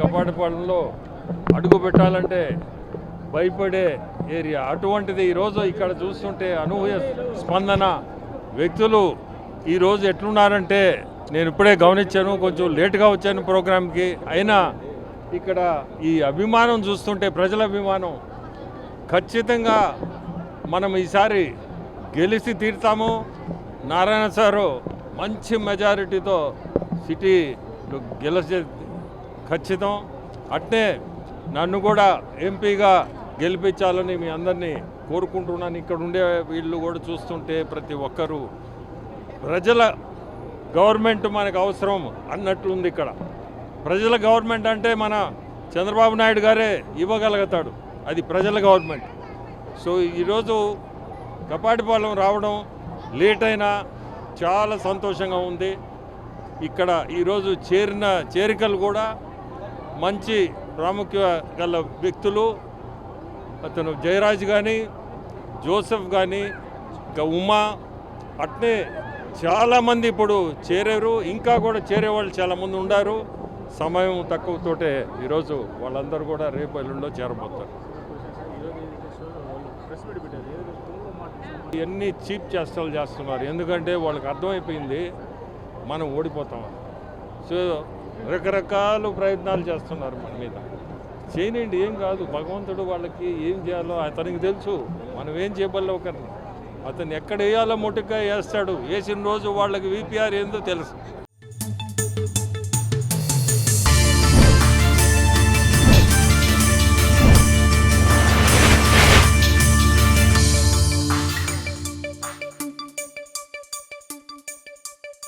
కపాటిపాలెంలో అడుగు పెట్టాలంటే భయపడే ఏరియా. అటువంటిది ఈరోజు ఇక్కడ చూస్తుంటే అనూహ్య స్పందన. వ్యక్తులు ఈరోజు ఎట్లున్నారంటే నేను ఇప్పుడే గమనించాను కొంచెం లేట్గా వచ్చాను ప్రోగ్రామ్కి. అయినా ఇక్కడ ఈ అభిమానం చూస్తుంటే ప్రజల అభిమానం ఖచ్చితంగా మనం ఈసారి గెలిచి తీరుతాము. నారాయణ సారు మంచి మెజారిటీతో సిటీ గెలిచే ఖచ్చితం. అట్నే నన్ను కూడా ఎంపీగా గెలిపించాలని మీ అందరినీ కోరుకుంటున్నాను. ఇక్కడ ఉండే వీళ్ళు కూడా చూస్తుంటే ప్రతి ఒక్కరూ ప్రజల గవర్నమెంట్ మనకు అవసరం అన్నట్లుంది ఇక్కడ. ప్రజల గవర్నమెంట్ అంటే మన చంద్రబాబు నాయుడు గారే ఇవ్వగలుగుతాడు. అది ప్రజల గవర్నమెంట్. సో ఈరోజు కపాటిపాలెం రావడం లేట్ అయినా చాలా సంతోషంగా ఉంది. ఇక్కడ ఈరోజు చేరిన చేరికలు కూడా మంచి ప్రాముఖ్య గల వ్యక్తులు. అతను జయరాజ్ కానీ జోసెఫ్ కానీ ఇంకా ఉమా అట్నే చాలామంది ఇప్పుడు చేరారు. ఇంకా కూడా చేరే వాళ్ళు చాలామంది ఉండారు. సమయం తక్కువతోటే ఈరోజు వాళ్ళందరూ కూడా రేపు ఎల్లుండో చేరబోతారు. ఇవన్నీ చీప్ చేష్టలు చేస్తున్నారు. ఎందుకంటే వాళ్ళకి అర్థమైపోయింది మనం ఓడిపోతాం. సో రకరకాల ప్రయత్నాలు చేస్తున్నారు మన మీద. చేయనండి ఏం కాదు. భగవంతుడు వాళ్ళకి ఏం చేయాలో అతనికి తెలుసు. మనం ఏం చేయబల్ల ఒకరిని. అతను ఎక్కడ వేయాలో ముట్టుగా వేస్తాడు? వేసిన రోజు వాళ్ళకి విపిఆర్ ఏందో తెలుసు?